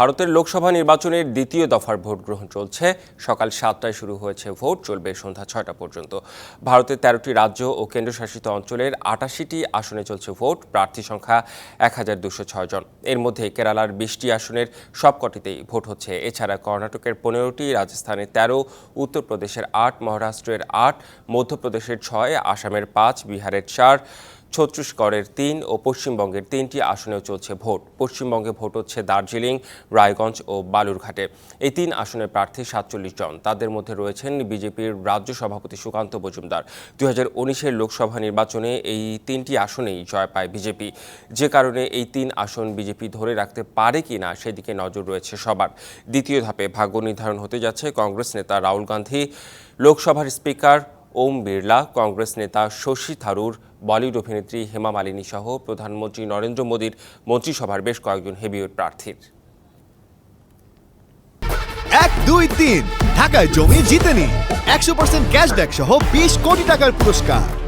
ভারতের লোকসভা নির্বাচনের দ্বিতীয় দফার ভোট গ্রহণ চলছে। সকাল সাতটায় শুরু হয়েছে ভোট, চলবে সন্ধ্যা ছয়টা পর্যন্ত। ভারতের তেরোটি রাজ্য ও কেন্দ্রশাসিত অঞ্চলের আটাশিটি আসনে চলছে ভোট, প্রার্থী সংখ্যা এক হাজার দুশো ছয় জন। এর মধ্যে কেরালার বিশটি আসনের সবকটিতেই ভোট হচ্ছে। এছাড়া কর্ণাটকের পনেরোটি, রাজস্থানের তেরো, উত্তরপ্রদেশের আট, মহারাষ্ট্রের আট, মধ্যপ্রদেশের ছয়, আসামের পাঁচ, বিহারের চার ছত্তিশগড়ের তিন ও পশ্চিমবঙ্গের তিনটি আসনেও চলছে ভোট। পশ্চিমবঙ্গে ভোট হচ্ছে দার্জিলিং, রায়গঞ্জ ও বালুরঘাটে। এই তিন আসনের প্রার্থী সাতচল্লিশ জন। তাদের মধ্যে রয়েছেন বিজেপির রাজ্য সভাপতি সুকান্ত মজুমদার। দুই হাজার উনিশের লোকসভা নির্বাচনে এই তিনটি আসনেই জয় পায় বিজেপি। যে কারণে এই তিন আসন বিজেপি ধরে রাখতে পারে কি না, সেদিকে নজর রয়েছে সবার। দ্বিতীয় ধাপে ভাগ্য নির্ধারণ হতে যাচ্ছে কংগ্রেস নেতা রাহুল গান্ধী। লোকসভার স্পিকার ওম বিড়লা, কংগ্রেস নেতা শশী থারুর, বলিউড অভিনেত্রী হেমা মালিনী সহ প্রধানমন্ত্রী নরেন্দ্র মোদীর মন্ত্রিসভার বেশ কয়েকজন হেভিওয়েট প্রার্থীর। এক, দুই, তিন। ঢাকায় জমি জিতে নি। একশো পার্সেন্ট ক্যাশব্যাক সহ বিশ কোটি টাকার পুরস্কার।